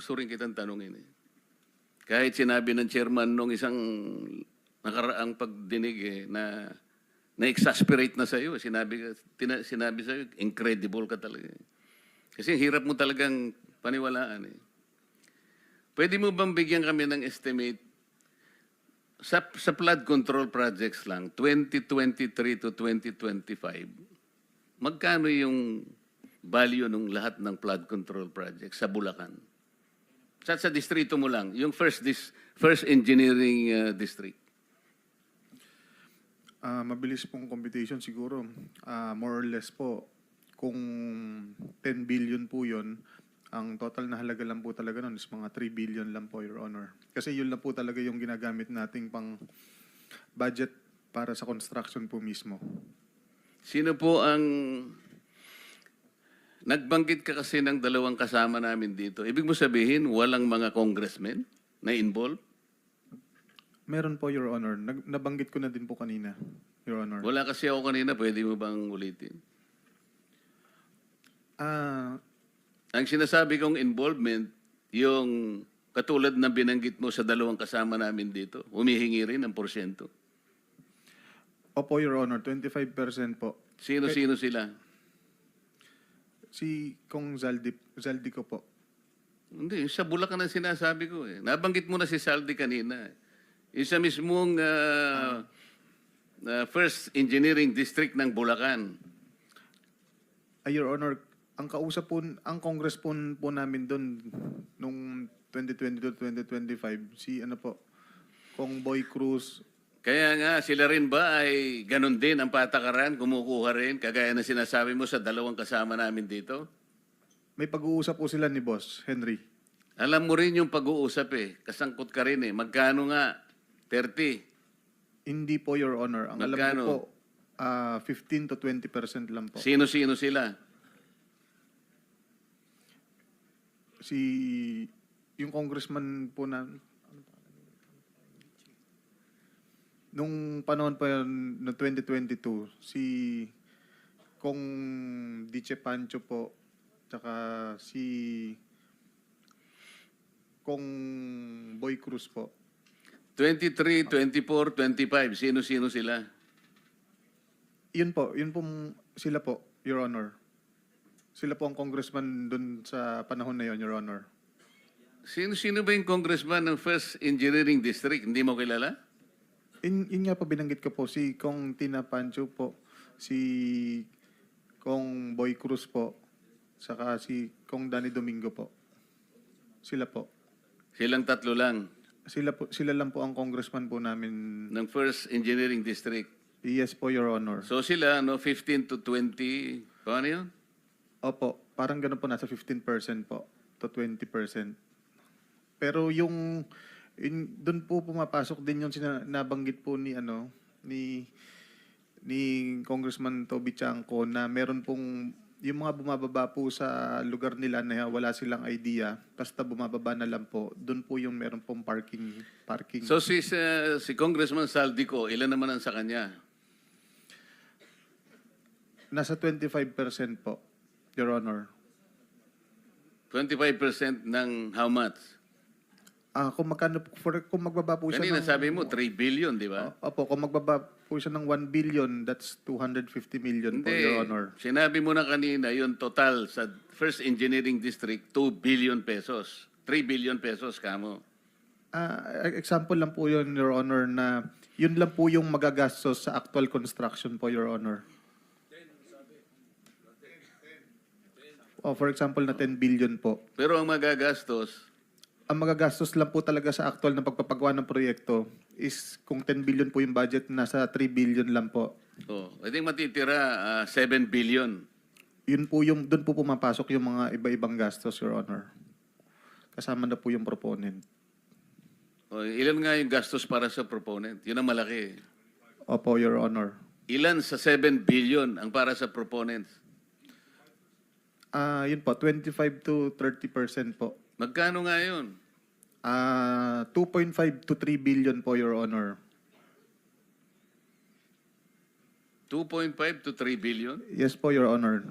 gusto rin kitang tanungin eh. Kahit sinabi ng chairman nung isang nakaraang pagdinig eh, na na-exasperate na sa'yo. Sinabi, tina, sinabi sa'yo, incredible ka talaga. eh. Kasi hirap mo talagang paniwalaan eh. Pwede mo bang bigyan kami ng estimate sa, sa flood control projects lang, 2023 to 2025, magkano yung value ng lahat ng flood control projects sa Bulacan? Sa, sa distrito mo lang, yung first, dis, first engineering uh, district. Ah, mabilis pong computation siguro. Ah, more or less po, kung 10 billion po yun, ang total na halaga lang po talaga nun is mga 3 billion lang po, Your Honor. Kasi yun lang po talaga yung ginagamit nating pang budget para sa construction po mismo. Sino po ang... Nagbanggit ka kasi ng dalawang kasama namin dito. Ibig mo sabihin, walang mga congressmen na involved? Meron po, Your Honor. Nag- nabanggit ko na din po kanina, Your Honor. Wala kasi ako kanina, pwede mo bang ulitin? Ah, Ang sinasabi kong involvement, yung katulad na binanggit mo sa dalawang kasama namin dito, humihingi rin ng porsyento. opo, Your Honor, 25% po. Sino-sino sila? Si Kong Zaldi, Zaldi ko po. Hindi, sa Bulacan ang sinasabi ko eh. Nabanggit mo na si Saldi kanina. eh. Yung sa mismong ah, ah, First Engineering District ng Bulacan. Ay, Your Honor, ang kausap po, ang congress po, po namin doon nung 2022-2025, si ano po, Kong Boy Cruz, Kaya nga, sila rin ba ay ganun din ang patakaran, kumukuha rin, kagaya na sinasabi mo sa dalawang kasama namin dito? may pag-uusap po sila ni Boss Henry. Alam mo rin yung pag-uusap eh. Kasangkot ka rin eh. Magkano nga? 30. Hindi po, Your Honor. Ang alam Magkano? ko po, ah, 15 to 20% lang po. Sino-sino sila? Si, yung congressman po na, nung panahon pa yun, no 2022, si Kong Diche Pancho po, tsaka si Kong Boy Cruz po. 23, 24, 25. Sino-sino sila? Yun po, yun po sila po, Your Honor. Sila po ang congressman dun sa panahon na yon, Your Honor. Sino-sino ba yung congressman ng First Engineering District? Hindi mo kilala? In, yun nga po binanggit ko po, si Kong Tina Pancho po, si Kong Boy Cruz po, saka si Kong Danny Domingo po. Sila po. Silang tatlo lang Sila po sila lang po ang congressman po namin. ng First Engineering District. Yes po, Your Honor. So sila, no, 15 to 20, paano yun? Opo, parang ganun po, nasa 15% po to 20%. Pero yung, in, doon po pumapasok din yung sina, nabanggit po ni ano ni ni Congressman Toby Chanco na meron pong yung mga bumababa po sa lugar nila na wala silang idea, basta bumababa na lang po, doon po yung meron pong parking parking. So si, sa- si Congressman Saldico, ilan naman ang sa kanya? Nasa 25% po, Your Honor. 25% ng how much? Ah, kung magkano for, kung magbaba po siya Kanina ng- sabi mo, 3 billion, di ba? Opo, kung magbaba po siya ng 1 billion, that's 250 million po, Your Honor. Sinabi mo na kanina, yung total sa First Engineering District, 2 billion pesos. 3 billion pesos, kamo. Ah, example lang po yun, Your Honor, na yun lang po yung magagastos sa actual construction po, Your Honor. Oh, for example, na 10 billion po. Pero ang magagastos, Ang magagastos lang po talaga sa actual na pagpapagawa ng proyekto is kung 10 billion po yung budget, nasa 3 billion lang po. oh, I think matitira ah, 7 billion. Yun po yung, doon po pumapasok yung mga iba-ibang gastos, Your Honor. Kasama na po yung proponent. Oh, ilan nga yung gastos para sa proponent? Yun ang malaki. Opo, Your Honor. Ilan sa 7 billion ang para sa proponents? Ah, yun po, 25 to 30% po. Magkano nga yun? Ah, 2.5 to 3 billion po, Your Honor. 2.5 to 3 billion? Yes po, Your Honor.